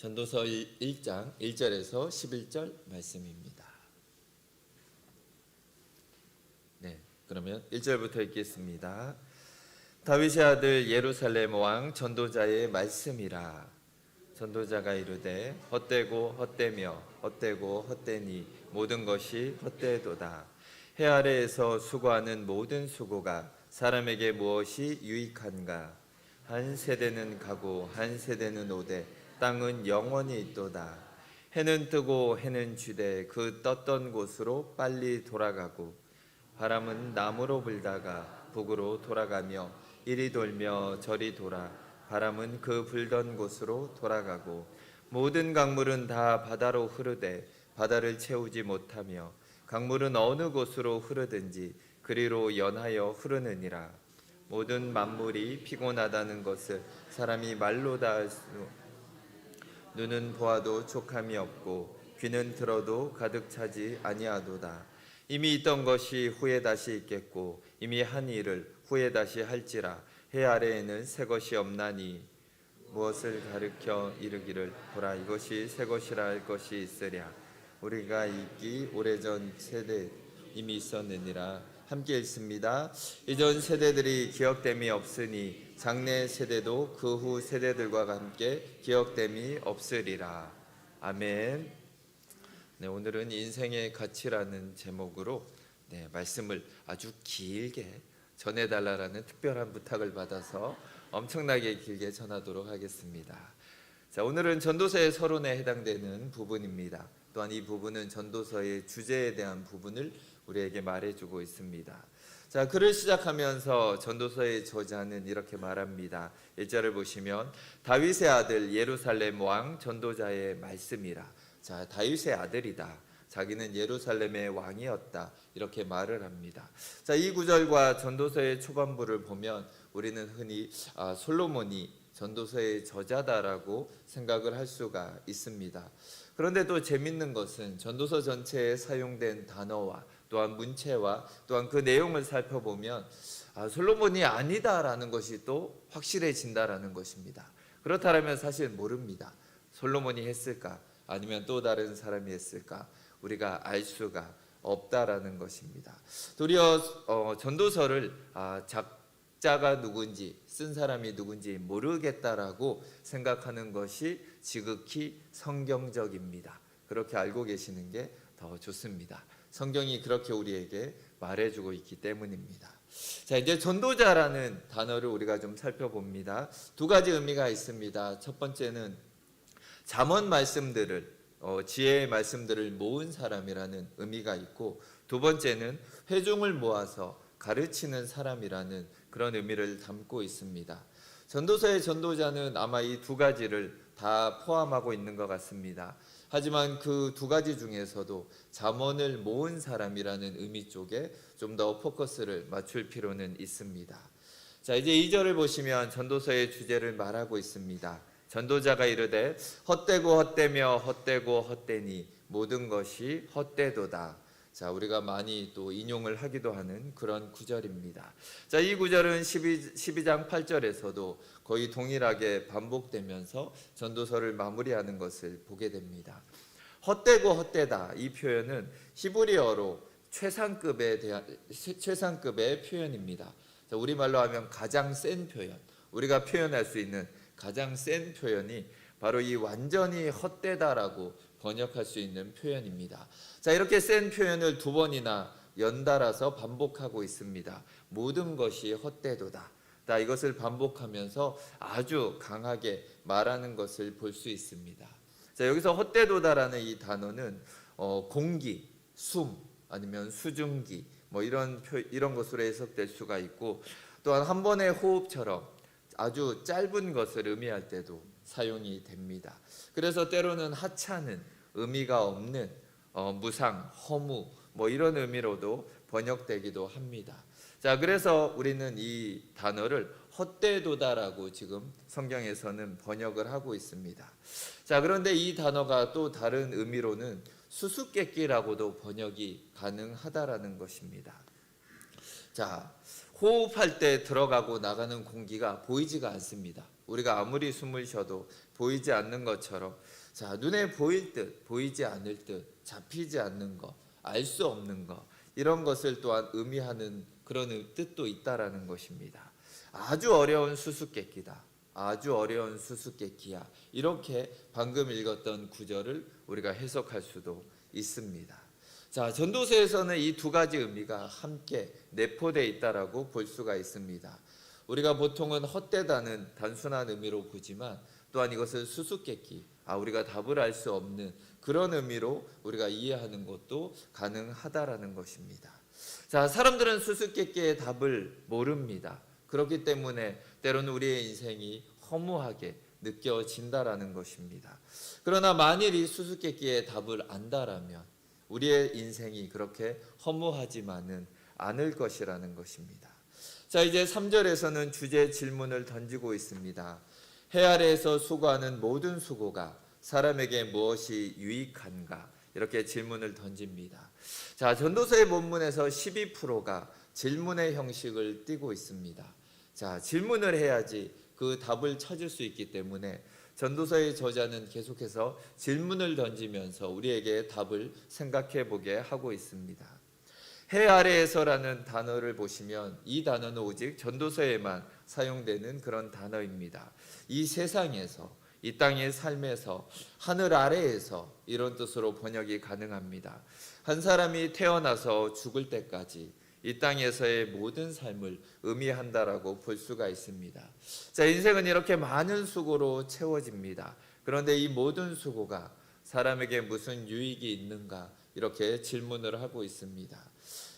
전도서 1장 1절에서 11절 말씀입니다. 네, 그러면 1절부터 읽겠습니다. 다윗의 아들 예루살렘 왕 전도자의 말씀이라 전도자가 이르되 헛되고 헛되며 헛되고 헛되니 모든 것이 헛되도다 해 아래에서 수고하는 모든 수고가 사람에게 무엇이 유익한가 한 세대는 가고 한 세대는 오되 땅은 영원히 있도다. 해는 뜨고 해는 쥐되 그 떴던 곳으로 빨리 돌아가고 바람은 남으로 불다가 북으로 돌아가며 이리 돌며 저리 돌아 바람은 그 불던 곳으로 돌아가고 모든 강물은 다 바다로 흐르되 바다를 채우지 못하며 강물은 어느 곳으로 흐르든지 그리로 연하여 흐르느니라. 모든 만물이 피곤하다는 것을 사람이 말로 다 할 수 눈은 보아도 촉함이 없고 귀는 들어도 가득 차지 아니하도다. 이미 있던 것이 후에 다시 있겠고 이미 한 일을 후에 다시 할지라. 해 아래에는 새 것이 없나니 무엇을 가르켜 이르기를 보라. 이것이 새 것이라 할 것이 있으랴. 우리가 있기 오래전 세대 이미 있었느니라. 함께 읽습니다. 이전 세대들이 기억됨이 없으니 장래 세대도 그 후 세대들과 함께 기억됨이 없으리라 아멘 네, 오늘은 인생의 가치라는 제목으로 네, 말씀을 아주 길게 전해달라라는 특별한 부탁을 받아서 엄청나게 길게 전하도록 하겠습니다. 자, 오늘은 전도서의 서론에 해당되는 부분입니다. 또한 이 부분은 전도서의 주제에 대한 부분을 우리에게 말해주고 있습니다. 자, 글을 시작하면서 전도서의 저자는 이렇게 말합니다. 1절을 보시면 다윗의 아들 예루살렘 왕 전도자의 말씀이라. 자, 다윗의 아들이다. 자기는 예루살렘의 왕이었다. 이렇게 말을 합니다. 자, 이 구절과 전도서의 초반부를 보면 우리는 흔히 아, 솔로몬이 전도서의 저자다라고 생각을 할 수가 있습니다. 그런데 또 재밌는 것은 전도서 전체에 사용된 단어와 또한 문체와 또한 그 내용을 살펴보면 아, 솔로몬이 아니다라는 것이 또 확실해진다라는 것입니다. 그렇다면 사실 모릅니다. 솔로몬이 했을까? 아니면 또 다른 사람이 했을까? 우리가 알 수가 없다라는 것입니다. 도리어 어, 전도서를 아, 작자가 누군지 쓴 사람이 누군지 모르겠다라고 생각하는 것이 지극히 성경적입니다. 그렇게 알고 계시는 게 더 좋습니다. 성경이 그렇게 우리에게 말해주고 있기 때문입니다. 자 이제 전도자라는 단어를 우리가 좀 살펴봅니다. 두 가지 의미가 있습니다. 첫 번째는 잠언 말씀들을 어, 지혜의 말씀들을 모은 사람이라는 의미가 있고 두 번째는 회중을 모아서 가르치는 사람이라는 그런 의미를 담고 있습니다. 전도서의 전도자는 아마 이 두 가지를 다 포함하고 있는 것 같습니다. 하지만 그 두 가지 중에서도 잠언을 모은 사람이라는 의미 쪽에 좀 더 포커스를 맞출 필요는 있습니다. 자, 이제 2절을 보시면 전도서의 주제를 말하고 있습니다. 전도자가 이르되 헛되고 헛되며 헛되고 헛되니 모든 것이 헛되도다. 자, 우리가 많이 또 인용을 하기도 하는 그런 구절입니다. 자, 이 구절은 12, 12장 8절에서도 거의 동일하게 반복되면서 전도서를 마무리하는 것을 보게 됩니다. 헛되고 헛되다 이 표현은 히브리어로 최상급에 대한 최상급의 표현입니다. 자, 우리말로 하면 가장 센 표현. 우리가 표현할 수 있는 가장 센 표현이 바로 이 완전히 헛되다라고 번역할 수 있는 표현입니다. 자, 이렇게 센 표현을 두 번이나 연달아서 반복하고 있습니다. 모든 것이 헛되도다. 자, 이것을 반복하면서 아주 강하게 말하는 것을 볼 수 있습니다. 자, 여기서 헛되도다라는 이 단어는 어, 공기, 숨 아니면 수증기 뭐 이런 표, 이런 것으로 해석될 수가 있고 또한 한 번의 호흡처럼 아주 짧은 것을 의미할 때도 사용이 됩니다. 그래서 때로는 하찮은 의미가 없는 어, 무상, 허무 뭐 이런 의미로도 번역되기도 합니다. 자, 그래서 우리는 이 단어를 헛되도다라고 지금 성경에서는 번역을 하고 있습니다. 자, 그런데 이 단어가 또 다른 의미로는 수수께끼라고도 번역이 가능하다라는 것입니다. 자, 호흡할 때 들어가고 나가는 공기가 보이지가 않습니다. 우리가 아무리 숨을 쉬어도 보이지 않는 것처럼 자 눈에 보일 듯 보이지 않을 듯 잡히지 않는 것 알 수 없는 것 이런 것을 또한 의미하는 그런 뜻도 있다라는 것입니다. 아주 어려운 수수께끼다. 아주 어려운 수수께끼야. 이렇게 방금 읽었던 구절을 우리가 해석할 수도 있습니다. 자, 전도서에서는 이 두 가지 의미가 함께 내포되어 있다라고 볼 수가 있습니다. 우리가 보통은 헛되다는 단순한 의미로 보지만 또한 이것을 수수께끼, 아 우리가 답을 알 수 없는 그런 의미로 우리가 이해하는 것도 가능하다라는 것입니다. 자, 사람들은 수수께끼의 답을 모릅니다. 그렇기 때문에 때로는 우리의 인생이 허무하게 느껴진다라는 것입니다. 그러나 만일 이 수수께끼의 답을 안다라면 우리의 인생이 그렇게 허무하지만은 않을 것이라는 것입니다. 자, 이제 3절에서는 주제 질문을 던지고 있습니다. 해 아래에서 수고하는 모든 수고가 사람에게 무엇이 유익한가? 이렇게 질문을 던집니다. 자, 전도서의 본문에서 12%가 질문의 형식을 띠고 있습니다. 자, 질문을 해야지 그 답을 찾을 수 있기 때문에 전도서의 저자는 계속해서 질문을 던지면서 우리에게 답을 생각해 보게 하고 있습니다. 해 아래에서라는 단어를 보시면 이 단어는 오직 전도서에만 사용되는 그런 단어입니다. 이 세상에서 이 땅의 삶에서 하늘 아래에서 이런 뜻으로 번역이 가능합니다. 한 사람이 태어나서 죽을 때까지 이 땅에서의 모든 삶을 의미한다라고 볼 수가 있습니다. 자, 인생은 이렇게 많은 수고로 채워집니다. 그런데 이 모든 수고가 사람에게 무슨 유익이 있는가 이렇게 질문을 하고 있습니다.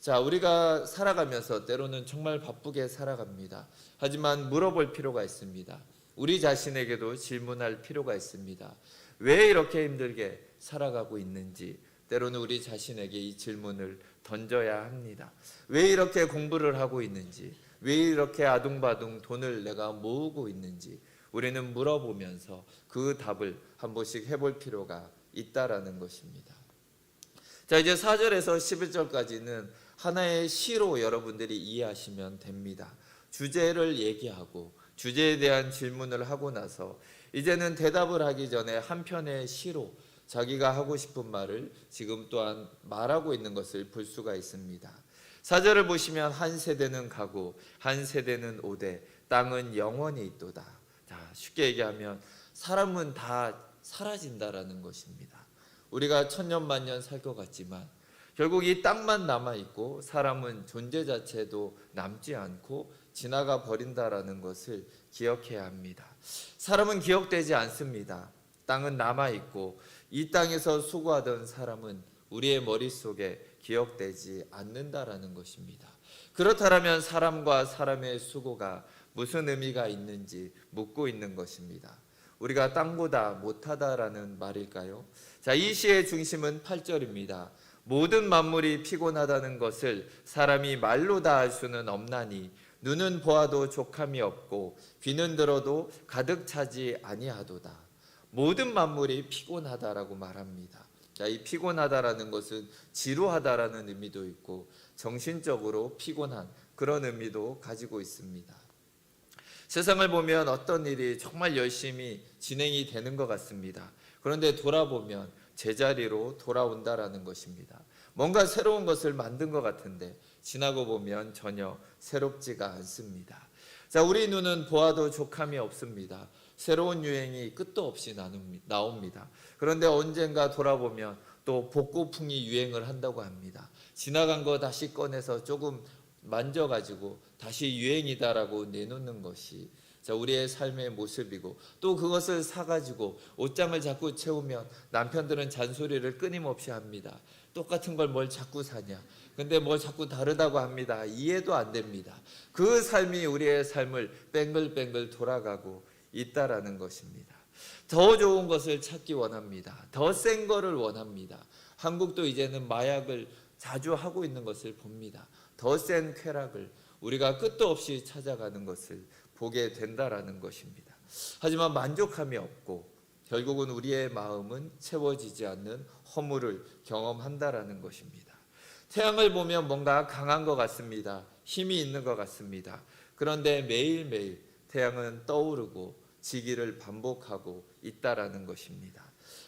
자, 우리가 살아가면서 때로는 정말 바쁘게 살아갑니다. 하지만 물어볼 필요가 있습니다. 우리 자신에게도 질문할 필요가 있습니다. 왜 이렇게 힘들게 살아가고 있는지 때로는 우리 자신에게 이 질문을 던져야 합니다. 왜 이렇게 공부를 하고 있는지, 왜 이렇게 아둥바둥 돈을 내가 모으고 있는지 우리는 물어보면서 그 답을 한 번씩 해볼 필요가 있다라는 것입니다. 자, 이제 4절에서 11절까지는 하나의 시로 여러분들이 이해하시면 됩니다. 주제를 얘기하고 주제에 대한 질문을 하고 나서 이제는 대답을 하기 전에 한 편의 시로 자기가 하고 싶은 말을 지금 또한 말하고 있는 것을 볼 수가 있습니다. 사절을 보시면 한 세대는 가고 한 세대는 오되 땅은 영원히 있도다. 자, 쉽게 얘기하면 사람은 다 사라진다라는 것입니다. 우리가 천년 만년 살 것 같지만 결국 이 땅만 남아 있고 사람은 존재 자체도 남지 않고 지나가 버린다라는 것을 기억해야 합니다. 사람은 기억되지 않습니다. 땅은 남아 있고 이 땅에서 수고하던 사람은 우리의 머릿속에 기억되지 않는다라는 것입니다. 그렇다면 사람과 사람의 수고가 무슨 의미가 있는지 묻고 있는 것입니다. 우리가 땅보다 못하다라는 말일까요? 자, 이 시의 중심은 8절입니다. 모든 만물이 피곤하다는 것을 사람이 말로 다할 수는 없나니 눈은 보아도 족함이 없고 귀는 들어도 가득 차지 아니하도다. 모든 만물이 피곤하다라고 말합니다. 자, 이 피곤하다라는 것은 지루하다라는 의미도 있고 정신적으로 피곤한 그런 의미도 가지고 있습니다. 세상을 보면 어떤 일이 정말 열심히 진행이 되는 것 같습니다. 그런데 돌아보면 제자리로 돌아온다라는 것입니다. 뭔가 새로운 것을 만든 것 같은데 지나고 보면 전혀 새롭지가 않습니다. 자, 우리 눈은 보아도 족함이 없습니다. 새로운 유행이 끝도 없이 나옵니다. 그런데 언젠가 돌아보면 또 복고풍이 유행을 한다고 합니다. 지나간 거 다시 꺼내서 조금 만져가지고 다시 유행이다라고 내놓는 것이 자, 우리의 삶의 모습이고 또 그것을 사가지고 옷장을 자꾸 채우면 남편들은 잔소리를 끊임없이 합니다. 똑같은 걸 뭘 자꾸 사냐. 근데 뭘 자꾸 다르다고 합니다. 이해도 안 됩니다. 그 삶이 우리의 삶을 뱅글뱅글 돌아가고 있다라는 것입니다. 더 좋은 것을 찾기 원합니다. 더 센 거를 원합니다. 한국도 이제는 마약을 자주 하고 있는 것을 봅니다. 더 센 쾌락을 우리가 끝도 없이 찾아가는 것을 보게 된다라는 것입니다. 하지만 만족함이 없고 결국은 우리의 마음은 채워지지 않는 허물을 경험한다라는 것입니다. 태양을 보면 뭔가 강한 것 같습니다. 힘이 있는 것 같습니다. 그런데 매일매일 태양은 떠오르고 지기를 반복하고 있다라는 것입니다.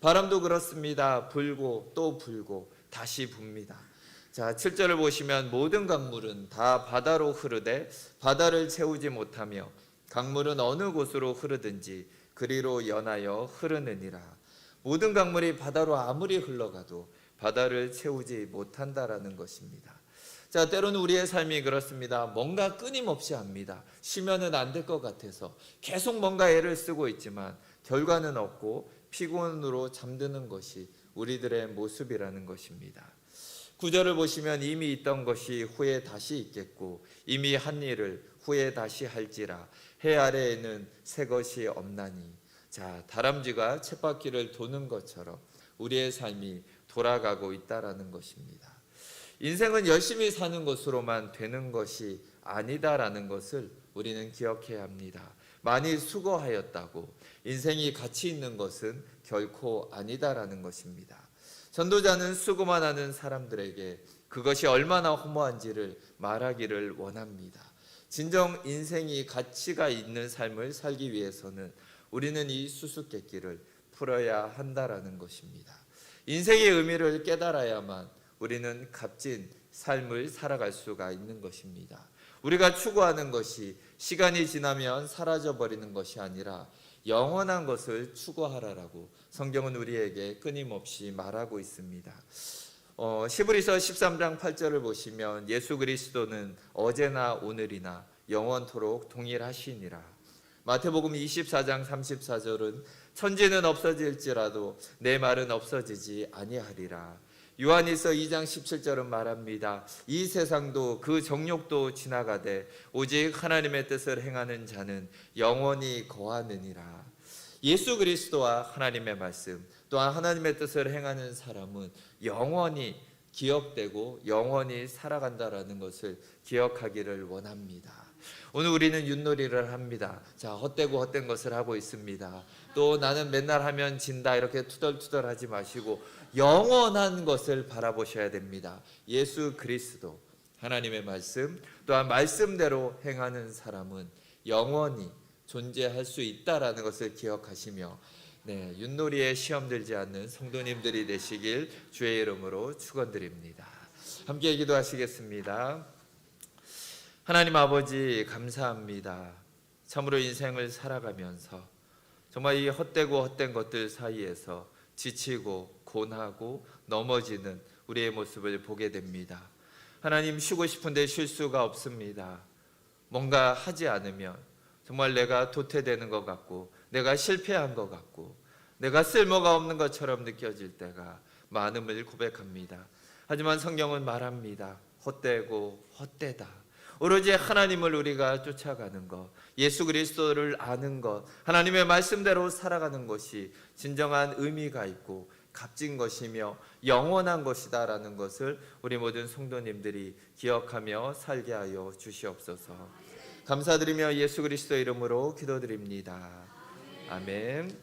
바람도 그렇습니다. 불고 또 불고 다시 붑니다. 자, 7절을 보시면 모든 강물은 다 바다로 흐르되 바다를 채우지 못하며 강물은 어느 곳으로 흐르든지 그리로 연하여 흐르느니라. 모든 강물이 바다로 아무리 흘러가도 바다를 채우지 못한다라는 것입니다. 자, 때로는 우리의 삶이 그렇습니다. 뭔가 끊임없이 합니다. 쉬면은 안 될 것 같아서 계속 뭔가 애를 쓰고 있지만 결과는 없고 피곤으로 잠드는 것이 우리들의 모습이라는 것입니다. 구절을 보시면 이미 있던 것이 후에 다시 있겠고 이미 한 일을 후에 다시 할지라 해 아래에는 새 것이 없나니 자 다람쥐가 쳇바퀴를 도는 것처럼 우리의 삶이 돌아가고 있다라는 것입니다. 인생은 열심히 사는 것으로만 되는 것이 아니다라는 것을 우리는 기억해야 합니다. 많이 수고하였다고 인생이 가치 있는 것은 결코 아니다라는 것입니다. 전도자는 수고만 하는 사람들에게 그것이 얼마나 허무한지를 말하기를 원합니다. 진정 인생이 가치가 있는 삶을 살기 위해서는 우리는 이 수수께끼를 풀어야 한다라는 것입니다. 인생의 의미를 깨달아야만 우리는 값진 삶을 살아갈 수가 있는 것입니다. 우리가 추구하는 것이 시간이 지나면 사라져 버리는 것이 아니라 영원한 것을 추구하라라고 성경은 우리에게 끊임없이 말하고 있습니다. 어, 시브리서 13장 8절을 보시면 예수 그리스도는 어제나 오늘이나 영원토록 동일하시니라. 마태복음 24장 34절은 천지는 없어질지라도 내 말은 없어지지 아니하리라. 요한일서 2장 17절은 말합니다. 이 세상도 그 정욕도 지나가되 오직 하나님의 뜻을 행하는 자는 영원히 거하느니라. 예수 그리스도와 하나님의 말씀 또한 하나님의 뜻을 행하는 사람은 영원히 기억되고 영원히 살아간다라는 것을 기억하기를 원합니다. 오늘 우리는 윷놀이를 합니다. 자, 헛되고 헛된 것을 하고 있습니다. 또 나는 맨날 하면 진다 이렇게 투덜투덜 하지 마시고 영원한 것을 바라보셔야 됩니다. 예수 그리스도 하나님의 말씀 또한 말씀대로 행하는 사람은 영원히 존재할 수 있다라는 것을 기억하시며 네, 윷놀이에 시험 들지 않는 성도님들이 되시길 주의 이름으로 축원드립니다. 함께 기도하시겠습니다. 하나님 아버지 감사합니다. 참으로 인생을 살아가면서 정말 이 헛되고 헛된 것들 사이에서 지치고 고나고 넘어지는 우리의 모습을 보게 됩니다. 하나님 쉬고 싶은데 쉴 수가 없습니다. 뭔가 하지 않으면 정말 내가 도태되는 것 같고 내가 실패한 것 같고 내가 쓸모가 없는 것처럼 느껴질 때가 많음을 고백합니다. 하지만 성경은 말합니다. 헛되고 헛되다. 오로지 하나님을 우리가 쫓아가는 것, 예수 그리스도를 아는 것, 하나님의 말씀대로 살아가는 것이 진정한 의미가 있고 값진 것이며 영원한 것이다라는 것을 우리 모든 성도님들이 기억하며 살게 하여 주시옵소서. 감사드리며 예수 그리스도 이름으로 기도드립니다. 아멘.